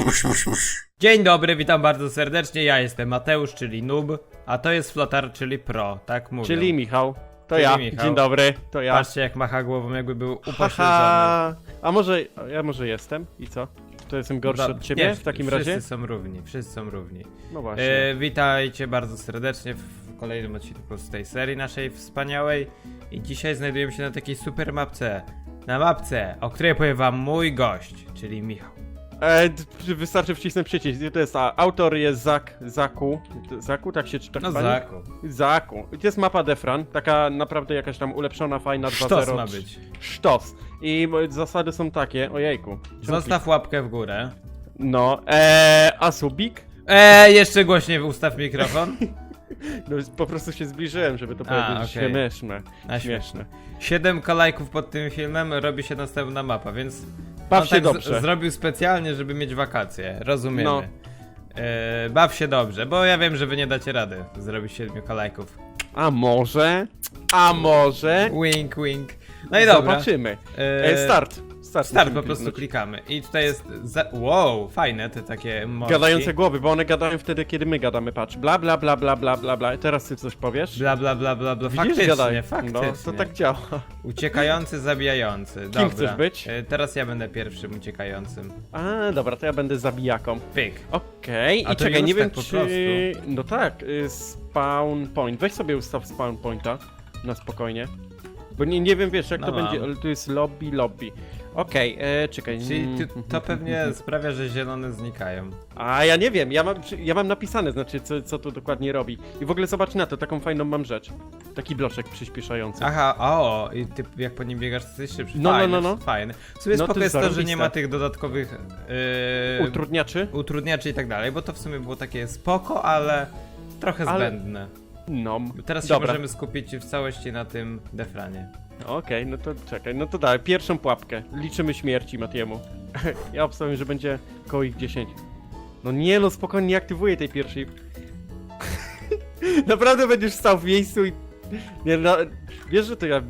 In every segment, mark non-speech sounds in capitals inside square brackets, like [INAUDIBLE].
[LAUGHS] Dzień dobry, witam bardzo serdecznie. Ja jestem Mateusz, czyli Noob, a to jest Flotar, czyli Pro, tak mówię. Czyli Michał. To Czyli ja. Michał. Dzień dobry, to ja. Patrzcie jak macha głową, jakby był upośledzony. Haha. A może, ja może jestem? I co? To jestem gorszy od ciebie w takim wszyscy razie? są równi, wszyscy są równi. No właśnie. E, witajcie bardzo serdecznie w kolejnym odcinku z tej serii naszej wspaniałej. I dzisiaj znajdujemy się na takiej super mapce. Na mapce, o której powie wam mój gość, czyli Michał. E, d- wystarczy wcisnąć przycisk. To jest, a, autor jest Zak, Zaku. Zaku, tak się czyta No chyba, nie? Zaku. Zaku. I to jest mapa Defran, taka naprawdę jakaś tam ulepszona, fajna 2.0. Sztos ma być. Sztos. I mo- zasady są takie, ojejku. Zostaw łapkę w górę. No, eee, a subik? Eee, jeszcze głośniej ustaw mikrofon. [LAUGHS] No, po prostu się zbliżyłem, żeby to A, powiedzieć okej. śmieszne. A, Śmieszne. 7 lajków pod tym filmem robi się następna mapa, więc Baw on się tak z- dobrze. zrobił specjalnie, żeby mieć wakacje. Rozumiemy. No. E, baw się dobrze, bo ja wiem, że wy nie dacie rady zrobić 7 lajków. A może? A może? Wink, wink. No i dobra. Zobaczymy. E, E, start. Start, Start, po prostu klikamy. I tutaj jest. Za... Wow, fajne te takie mostki. Gadające głowy, bo one gadają wtedy, kiedy my gadamy, patrz. Bla, bla, bla, bla, bla, bla, bla. Teraz ty coś powiesz? Bla bla bla bla bla. Widzisz, Faktycznie, gadają. faktycznie. No, to tak działa. Uciekający, zabijający. Dobra. chcesz być? E, Teraz ja będę pierwszym uciekającym. A, dobra, to ja będę zabijaką. Pyk. Okej, A i to czekaj, już nie wiem tak po czy... No tak, y, spawn point. Weź sobie ustaw spawn pointa na spokojnie. Bo nie, nie wiem, wiesz, jak No to mam. będzie, ale tu jest lobby, lobby. Okej, e, czekaj. Czyli mm, ty, to pewnie sprawia, że zielone znikają. A ja nie wiem, ja mam, ja mam napisane, znaczy co, co to dokładnie robi. I w ogóle zobacz na to, taką fajną mam rzecz. Taki bloczek przyspieszający. Aha, o, i ty jak po nim biegasz, to jesteś szybszy. No, no, fajne, no, no. Fajne. W sumie No, spoko to jest jest to, że nie ma tych dodatkowych yy, Utrudniaczy? utrudniaczy i tak dalej, bo to w sumie było takie spoko, ale trochę Ale- zbędne. No. Teraz się Dobra. możemy skupić w całości na tym defranie. Okej, no to czekaj, no to daj, pierwszą pułapkę. Liczymy śmierci Matiemu. [LAUGHS] ja obstawiam, że będzie koło ich 10. No nie no, spokojnie nie aktywuję tej pierwszej. [LAUGHS] Naprawdę będziesz stał w miejscu i... Nie, no, wiesz, że to ja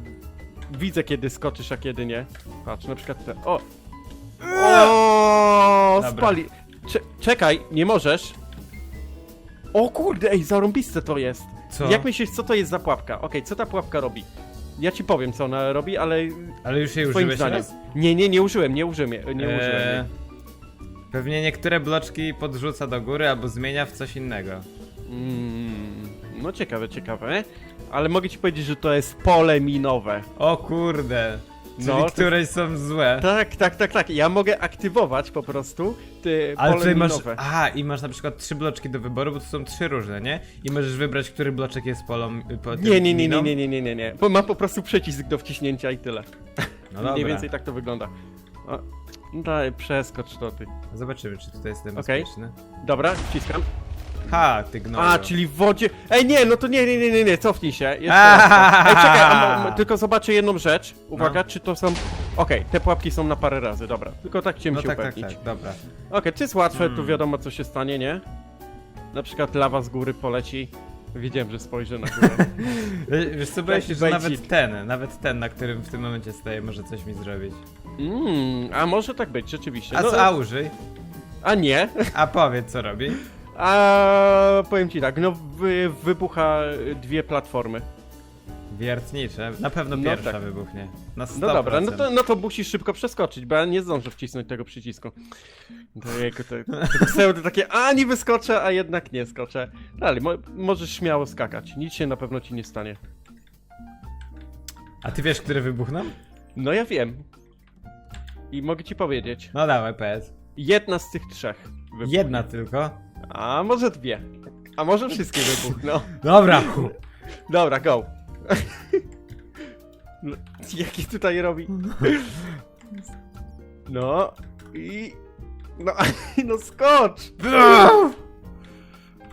widzę kiedy skoczysz, a kiedy nie. Patrz, na przykład te... O! O, Dobra. spali... Cze czekaj, nie możesz. O kurde, ej, zarąbiste to jest. Co? Jak myślisz, co to jest za pułapka? Okej, co ta pułapka robi? Ja ci powiem, co ona robi, ale Ale już jej twoim użyłeś zdaniem. raz? Nie, nie, nie użyłem, nie użyłem, nie użyłem. Eee, jej. pewnie niektóre bloczki podrzuca do góry albo zmienia w coś innego. Mm, no ciekawe, ciekawe. Ale mogę ci powiedzieć, że to jest pole minowe. O kurde. Czyli No, to- któreś są złe. Tak, tak, tak, tak. Ja mogę aktywować po prostu ty Ale pole tutaj masz. minowe. A, i masz na przykład trzy bloczki do wyboru, bo to są trzy różne, nie? I możesz wybrać, który bloczek jest polą. Po tym Nie, nie, nie, nie, miną. nie, nie, nie, nie, nie. Bo mam po prostu przycisk do wciśnięcia i tyle. No dobra. Mniej więcej tak to wygląda. O, daj, przeskocz to ty. Zobaczymy, czy tutaj jestem Okej. bezpieczny. Dobra, wciskam. Ha, ty gnoju. A, czyli w wodzie. Ej, nie, no to nie, nie, nie, nie, nie, cofnij się. Jeszcze raz. [LAUGHS] Ej, czekaj, a mo- tylko zobaczę jedną rzecz. Uwaga, No. czy to są. Okej, te pułapki są na parę razy, dobra. Tylko tak chciałem No się tak, tak, upewnić. tak, dobra. Okej, to jest łatwe, tu Hmm. wiadomo co się stanie, nie? Na przykład lawa z góry poleci. Wiedziałem, że spojrzę na górę. Wie- [LAUGHS] Wiesz co, boję się, że bejcik. nawet ten, nawet ten, na którym w tym momencie stoję, może coś mi zrobić. Mmm, a może tak być, rzeczywiście. A No, co, a użyj? a nie. A powiedz, co robi. A powiem ci tak, no wy, wybucha dwie platformy. Wiertnicze. Na pewno No pierwsza tak. wybuchnie. Na 100%. No dobra, no to, no to musisz szybko przeskoczyć, bo ja nie zdążę wcisnąć tego przycisku. To jejku, to, to pseudo takie, a nie wyskoczę, a jednak nie skoczę. Dalej, mo możesz śmiało skakać, nic się na pewno ci nie stanie. A ty wiesz, które wybuchną? No ja wiem. I mogę ci powiedzieć, No dawaj, powiedz. jedna z tych trzech wybuchnie. Jedna tylko. A może dwie. A może wszystkie wybuchną. Dobra. Dobra, go. No, jaki tutaj robi? No i... No, [LAUGHS] no skocz!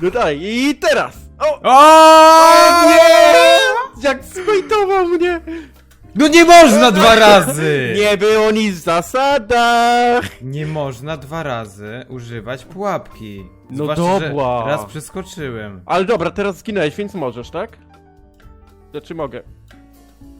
No daj, i teraz! O! O nie! Jak zbejtował mnie! No nie można [LAUGHS] dwa razy! Nie było nic w zasadach! Nie można dwa razy używać pułapki. No Zwłaszcza, że dobra. Raz przeskoczyłem. Ale dobra, teraz zginąłeś, więc możesz, tak? Znaczy mogę.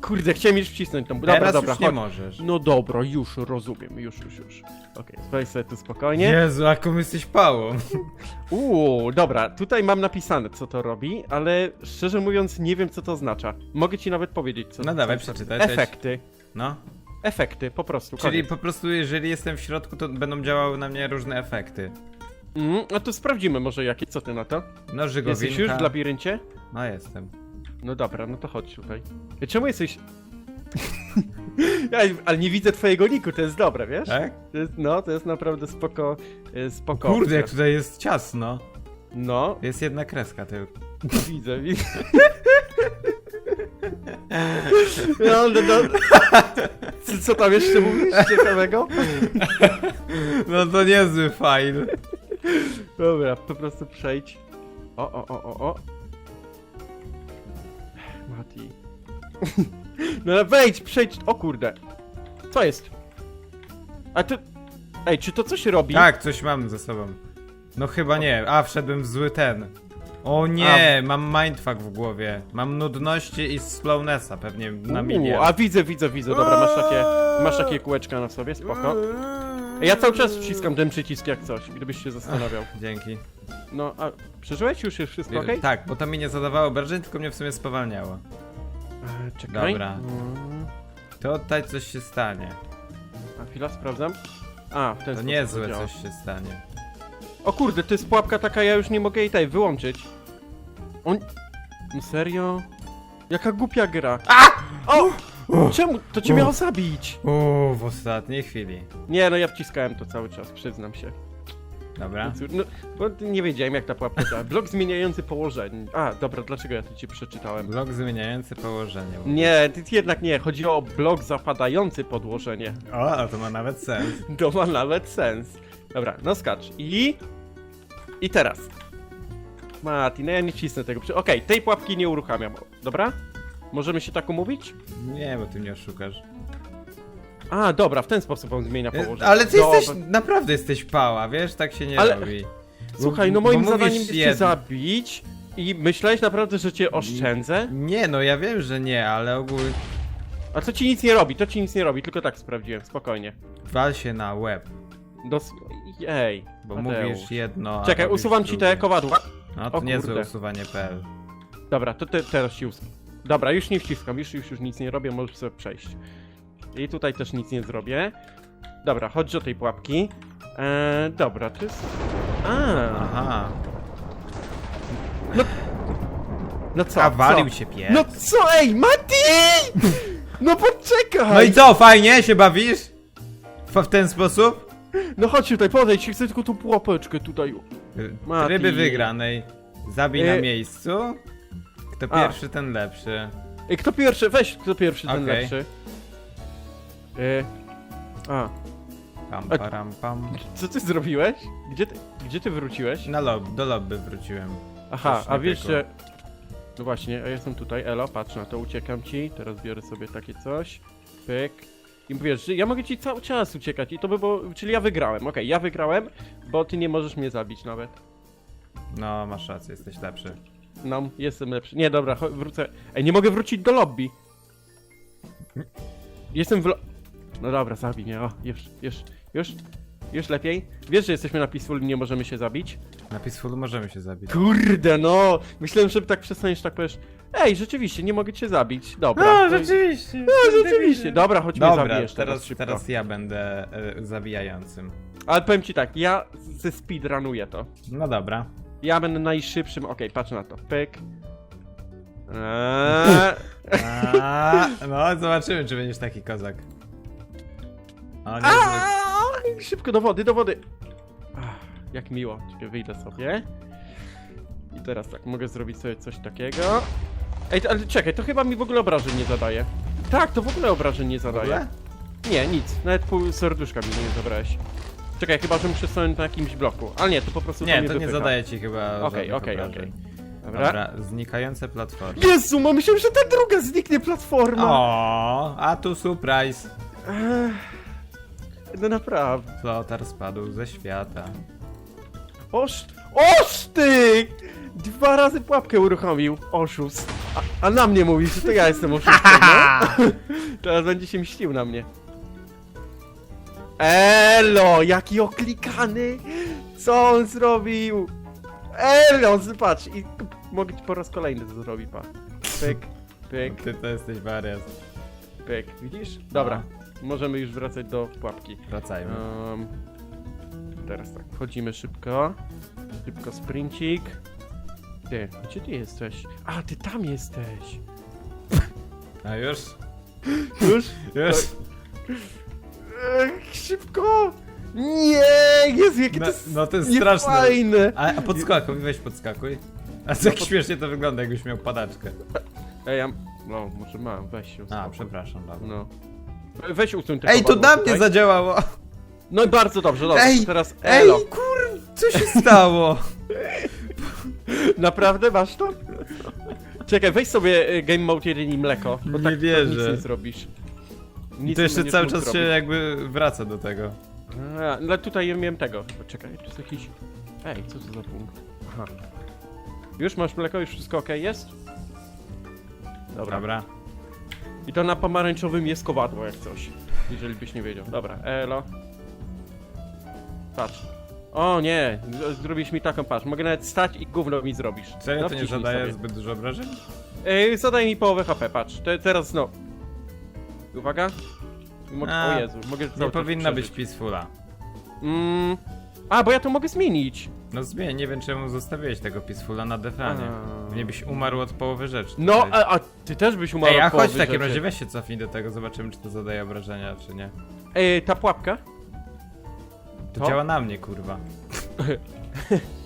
Kurde, chciałem już wcisnąć tą... Dobra, Teraz dobra, już nie chodź. możesz. No dobra, już rozumiem, już, już, już. Okej, okay, sobie tu spokojnie. Jezu, jaką jesteś pałą. [LAUGHS] Uuu, dobra, tutaj mam napisane, co to robi, ale szczerze mówiąc nie wiem, co to oznacza. Mogę ci nawet powiedzieć, co No co dawaj, to przeczytaj, cześć. Efekty. No. Efekty, po prostu. Czyli koniec. po prostu jeżeli jestem w środku, to będą działały na mnie różne efekty. Mm, a to sprawdzimy może jakie, co ty na to? No, żygowinka. Jesteś już w labiryncie? No jestem. No dobra, no to chodź tutaj. Czemu jesteś... ja, ale nie widzę twojego niku, to jest dobre, wiesz? Tak? To jest, no, to jest naprawdę spoko, e, spoko. Kurde, jak tutaj jest ciasno. No, Jest jedna kreska tylko. widzę, widzę. No, no, no. Co, co tam jeszcze mówisz ciekawego? No to niezły fajl. Dobra, po prostu przejdź. O, o, o, o, o. Mati. [LAUGHS] No ale wejdź, przejdź. O kurde. Co jest? A ty... Ej, czy to coś robi? Tak, coś mam ze sobą. No chyba nie. A, wszedłem w zły ten. O nie, mam mindfuck w głowie. Mam nudności i slownessa pewnie na Uuu, miliard. a widzę, widzę, widzę. Dobra, masz takie, masz takie kółeczka na sobie, spoko. Ja cały czas wciskam ten przycisk jak coś, gdybyś się zastanawiał. Dzięki. No, a przeżyłeś już? Jest wszystko okej? Tak, bo to mi nie zadawało obrażeń, tylko mnie w sumie spowalniało. E, Czekaj. Dobra. Mm, To tutaj coś się stanie. A chwila, sprawdzam. A, w ten To sposób niezłe działa. coś się stanie. O kurde, to jest pułapka taka, ja już nie mogę jej tej wyłączyć. On... No Serio? Jaka głupia gra. A! O! Czemu? To cię O. miało zabić! Uuu, w ostatniej chwili. Nie, no ja wciskałem to cały czas, przyznam się. Dobra. No, bo nie wiedziałem jak ta pułapka działa. Blok zmieniający położenie. A, dobra, dlaczego ja to ci przeczytałem? Blok zmieniający położenie. Nie, ty- jednak nie, chodzi o blok zapadający podłożenie. O, a to ma nawet sens. [LAUGHS] To ma nawet sens. Dobra, no skacz. I... I teraz. Mati, no ja nie cisnę tego. przy- Okej, tej pułapki nie uruchamiam. Dobra? Możemy się tak umówić? Nie, bo ty mnie oszukasz. A, dobra, w ten sposób on zmienia położenie. Ale ty Dobra. jesteś, naprawdę jesteś pała, wiesz, tak się nie Ale- robi. Słuchaj, no Bo- bo moim mówisz zadaniem jest cię jedno. zabić i myślałeś naprawdę, że cię oszczędzę? Nie, no ja wiem, że nie, ale ogólnie A to ci nic nie robi, to ci nic nie robi, tylko tak sprawdziłem, spokojnie. wal się na łeb, Dos... Jej, bo Mateusz. mówisz jedno, a Czekaj, robisz usuwam ci te drugie. kowadła. No to O niezłe kurde. usuwanie.pl. Dobra, to te, teraz ci us... Dobra, już nie wciskam, już, już, już nic nie robię, możesz sobie przejść. I tutaj też nic nie zrobię. Dobra, chodź do tej pułapki. Eee, dobra, to jest... A, Aha, no co, zawalił co? się pies. No co, ej, Mati! No poczekaj! No i co, fajnie się bawisz? W, w ten sposób? No chodź tutaj, podejdź, chcę tylko tą pułapeczkę tutaj. Mati. Ryby wygranej. Zabij na E- miejscu. Kto A. pierwszy, ten lepszy. Ej, kto pierwszy? Weź, kto pierwszy, ten Okej. lepszy. Eee, a, Pam, A- param, pam. co ty zrobiłeś? Gdzie ty, gdzie ty wróciłeś? Na lob, do lobby wróciłem. Aha, Coś a wiesz, że... No właśnie, a ja jestem tutaj, elo, patrz na to, uciekam ci, teraz biorę sobie takie coś, pyk. I wiesz, że ja mogę ci cały czas uciekać i to by było, czyli ja wygrałem, okej, ja wygrałem, bo ty nie możesz mnie zabić nawet. No, masz rację, jesteś lepszy. No, jestem lepszy. Nie, dobra, cho- wrócę. Ej, nie mogę wrócić do lobby. Jestem w lo... No dobra, zabij mnie, o, już, już, już, już lepiej. Wiesz, że jesteśmy na Peaceful i nie możemy się zabić? Na Peaceful możemy się zabić. Kurde, no! Myślałem, że tak przestaniesz, tak powiesz. Ej, rzeczywiście, nie mogę cię zabić. Dobra. No, to- rzeczywiście. No, rzeczywiście. Dobra, chodź mnie Dobra, zabijesz teraz, teraz, szybko. teraz ja będę e, zabijającym. Ale powiem ci tak, ja ze speedrunuję to. No dobra. Ja będę najszybszym, okej, patrz na to. Pyk. Eee, A, no, zobaczymy, czy będziesz taki kozak. O, nie, Aaaa! Szybko do wody, do wody. Ach, jak miło. Czekaj, wyjdę sobie. I teraz tak, mogę zrobić sobie coś takiego. Ej, ale czekaj, to chyba mi w ogóle obrażeń nie zadaje. Tak, to w ogóle obrażeń nie zadaje. Nie, nic. Nawet pół serduszka mi nie zabrałeś. Czekaj, chyba, że muszę stanąć na jakimś bloku. Ale nie, to po prostu Nie, mnie to nie zadaje ci chyba Okej, żadnych okej, obrażeń. Dobra. Dobra, znikające platformy. Jezu, mam myślałem, że ta druga zniknie platforma. O, a tu surprise. Ech, no naprawdę. Flotar spadł ze świata. Oż ty! Dwa razy pułapkę uruchomił, oszust. A, a na mnie mówi, że to ja jestem oszustem, no? [LAUGHS] Teraz będzie się mścił na mnie. Elo, jaki oklikany! Co on zrobił? Elo, patrz, i mogę ci po raz kolejny to zrobić, pa. Pyk, pyk, Ty to jesteś wariat. pyk. Widzisz? Dobra, możemy już wracać do pułapki. Wracajmy. Teraz tak, wchodzimy szybko. Szybko sprincik. Ty, gdzie ty jesteś? A, ty tam jesteś. A już? Już? Już? Ech, szybko! Nie, Jezu, jakie No, to jest no to jest straszne. niefajne. A, a podskakuj, weź podskakuj. A tak śmiesznie to wygląda, jakbyś miał padaczkę. Ej, ja... No, może mam, weź się A, uspokój. przepraszam, dobra. No. Weź usuń te Ej, to na mnie tutaj. zadziałało! No i bardzo dobrze, dobrze. Ej, teraz Ej, elo. kur... co się stało? [LAUGHS] Naprawdę masz to? Czekaj, weź sobie y, game mode 1 i mleko, bo Nie tak to wierzę. nic nie zrobisz. Nic to nie jeszcze będziesz cały mógł czas się zrobić. jakby wraca do tego. A, no tutaj ja miałem tego. Czekaj, to jest jakiś... Ej, co to za punkt? Aha. Już masz mleko, już wszystko ok jest? Dobra. Dobra. I to na pomarańczowym jest kowadło jak coś. Jeżeli byś nie wiedział. Dobra, elo. Patrz. O nie, z- zrobisz mi taką patrz. Mogę nawet stać i gówno mi zrobisz. Serio No, to nie wciśnij zadaje sobie. zbyt dużo obrażeń? Ej, zadaj mi połowę HP, patrz. Te, teraz no. Uwaga. Mogę, A, o Jezu, mogę cały Nie czas powinna być przeżyć. peacefula. Mm. A, bo ja to mogę zmienić. No zmień, nie wiem czemu zostawiłeś tego peacefula na defranie. A. Nie byś umarł od połowy rzeczy. No, a, a ty też byś umarł Ej, a od chodź w połowy takim rzeczy. razie, weź się cofnij do tego, zobaczymy czy to zadaje obrażenia, czy nie. Ej, ta pułapka? To To? działa na mnie, kurwa. [LAUGHS]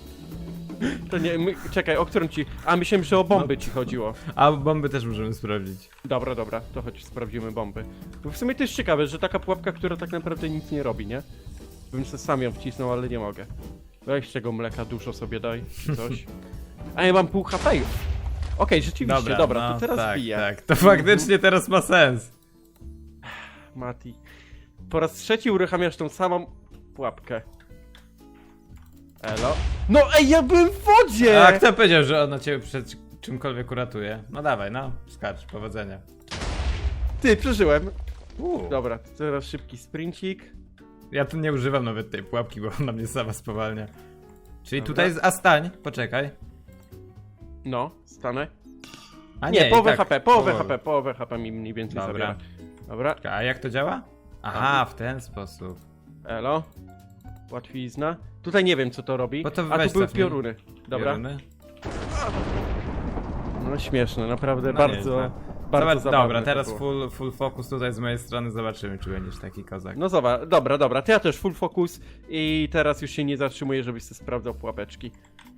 To nie, my, czekaj, o którym ci... A, myślałem, że o bomby ci chodziło. A bomby też możemy sprawdzić. Dobra, dobra, to chodź, sprawdzimy bomby. Bo w sumie to jest ciekawe, że taka pułapka, która tak naprawdę nic nie robi, nie? Bym se sam ją wcisnął, ale nie mogę. Weź tego mleka dużo sobie daj, czy coś. [LAUGHS] A ja mam pół HP już. Okej, rzeczywiście, dobra, no, to teraz tak, biję. Tak, to faktycznie teraz ma sens. Mati. Po raz trzeci uruchamiasz tą samą pułapkę. Elo. No ej, ja byłem w wodzie! A kto powiedział, że ona cię przed czymkolwiek uratuje? No dawaj, no, skacz, powodzenia. Ty, przeżyłem. Uuu. Dobra, to teraz szybki sprincik. Ja tu nie używam nawet tej pułapki, bo ona mnie sama spowalnia. Czyli Dobra. tutaj jest, a stań, poczekaj. No, stanę. A Nie, i połowę tak, HP, połowę połowę. HP, połowę HP mi mniej więcej Dobra. zabiera. Dobra, A jak to działa? Aha, w ten sposób. elo. Łatwizna. Tutaj nie wiem co to robi. Bo to A weź tu były cofnij. pioruny. Dobra. No śmieszne, naprawdę No bardzo, nieźle. bardzo Zobacz, zabawne dobra, to teraz było. full, full focus tutaj z mojej strony, zobaczymy czy będziesz taki kozak. No zobacz, dobra, dobra, to ja też full focus i teraz już się nie zatrzymuję, żebyś sobie sprawdzał pułapeczki.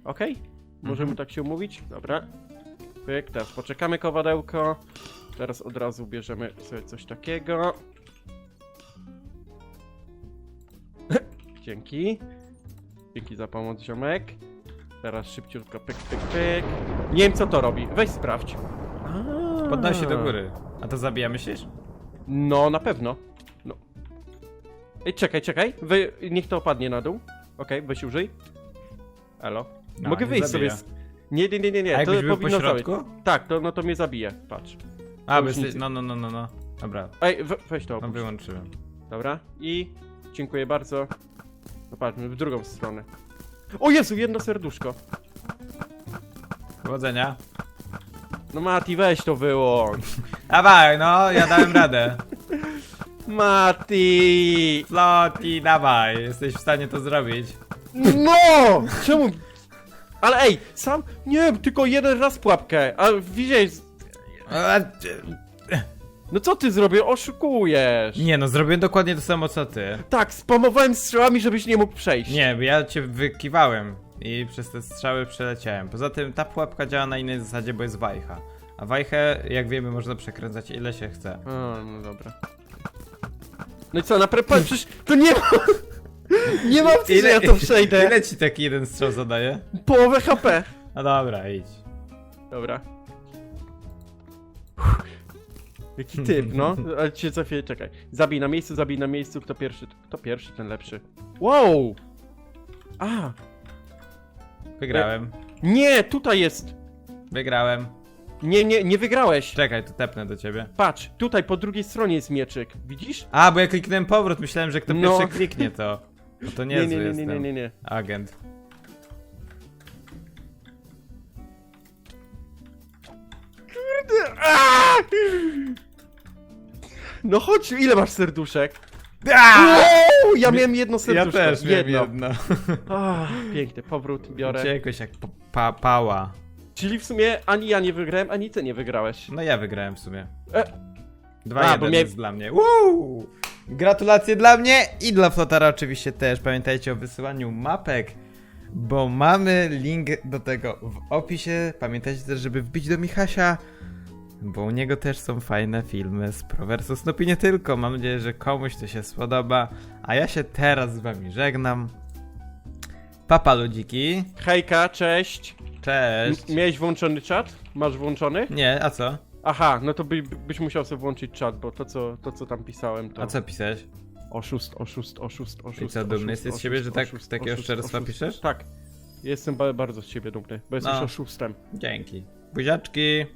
Okej? Możemy Mhm. tak się umówić? Dobra. Pyk, teraz poczekamy kowadełko. Teraz od razu bierzemy sobie coś takiego. Dzięki. Dzięki za pomoc, ziomek. Teraz szybciutko, pyk, pyk, pyk. Nie wiem, co to robi. Weź sprawdź. A. Podnosi się do góry. A to zabija, myślisz? No, na pewno. No. Ej, czekaj, czekaj. Wy, niech to opadnie na dół. Okej, weź użyj. Elo. No, Mogę nie wyjść zabija. sobie z... Nie, nie, nie, nie, A nie. jakbyś To był po powinno zabić. Tak, to, no to mnie zabije. Patrz. A, już bo jesteś, nic- no, no, no, no, no. Dobra, Ej, we, weź to no opuść. wyłączyłem. Dobra. I... Dziękuję bardzo. Popatrzmy w drugą stronę. O Jezu, jedno serduszko. Powodzenia. No Mati, weź to wyłącz. [LAUGHS] Dawaj, no, ja dałem radę. [LAUGHS] Mati! Floti, dawaj, jesteś w stanie to zrobić. No! Czemu? Ale ej, sam... Nie, tylko jeden raz pułapkę. A widziałeś... No co ty zrobił? Oszukujesz! Nie no, zrobiłem dokładnie to samo co ty. Tak, spamowałem strzałami, żebyś nie mógł przejść. Nie, bo ja cię wykiwałem i przez te strzały przeleciałem. Poza tym ta pułapka działa na innej zasadzie, bo jest wajcha. A wajchę, jak wiemy, można przekręcać ile się chce. A, no dobra. No i co, na prepa... Przecież to nie ma... [LAUGHS] Nie ma opcji, że ja to przejdę. Ile ci taki jeden strzał zadaje? Połowę HP. No dobra, idź. Dobra. Jaki typ, no. [LAUGHS] Ale cię chwilę, czekaj. Zabij na miejscu, zabij na miejscu. Kto pierwszy? Kto pierwszy, ten lepszy. Wow! A! Wygrałem. Nie, tutaj jest! Wygrałem. Nie, nie, nie wygrałeś! Czekaj, tu tepnę do ciebie. Patrz, tutaj po drugiej stronie jest mieczyk. Widzisz? A, bo ja kliknąłem powrót, myślałem, że kto No. pierwszy kliknie to. No to [LAUGHS] Nie, nie, nie, nie, nie, nie, nie. Agent. No chodź, ile masz serduszek? Wow, ja miałem jedno Ja serduszko. też miałem jedno. jedno. [LAUGHS] Piękny, powrót biorę. Uciekłeś jak pa pa pała. Czyli w sumie ani ja nie wygrałem, ani ty nie wygrałeś. No ja wygrałem w sumie. E. Dwa A, jeden miał- jest dla mnie. Woo! Gratulacje dla mnie i dla Flotara oczywiście też. Pamiętajcie o wysyłaniu mapek, bo mamy link do tego w opisie. Pamiętajcie też, żeby wbić do Michasia, bo u niego też są fajne filmy z Pro vs. Snoopy nie tylko. Mam nadzieję, że komuś to się spodoba. A ja się teraz z wami żegnam. Papa ludziki. Hejka, cześć. Cześć. M- miałeś włączony czat? Masz włączony? Nie, a co? Aha, no to by, byś musiał sobie włączyć czat, bo to co, to, co tam pisałem to... A co pisałeś? Oszust, oszust, oszust, oszust. co, dumny oszust, jesteś z siebie, że tak- oszust, takiego oszust, szczerstwa oszust. piszesz? Tak. Jestem ba bardzo z ciebie dumny, bo jesteś No. oszustem. Dzięki. Buziaczki.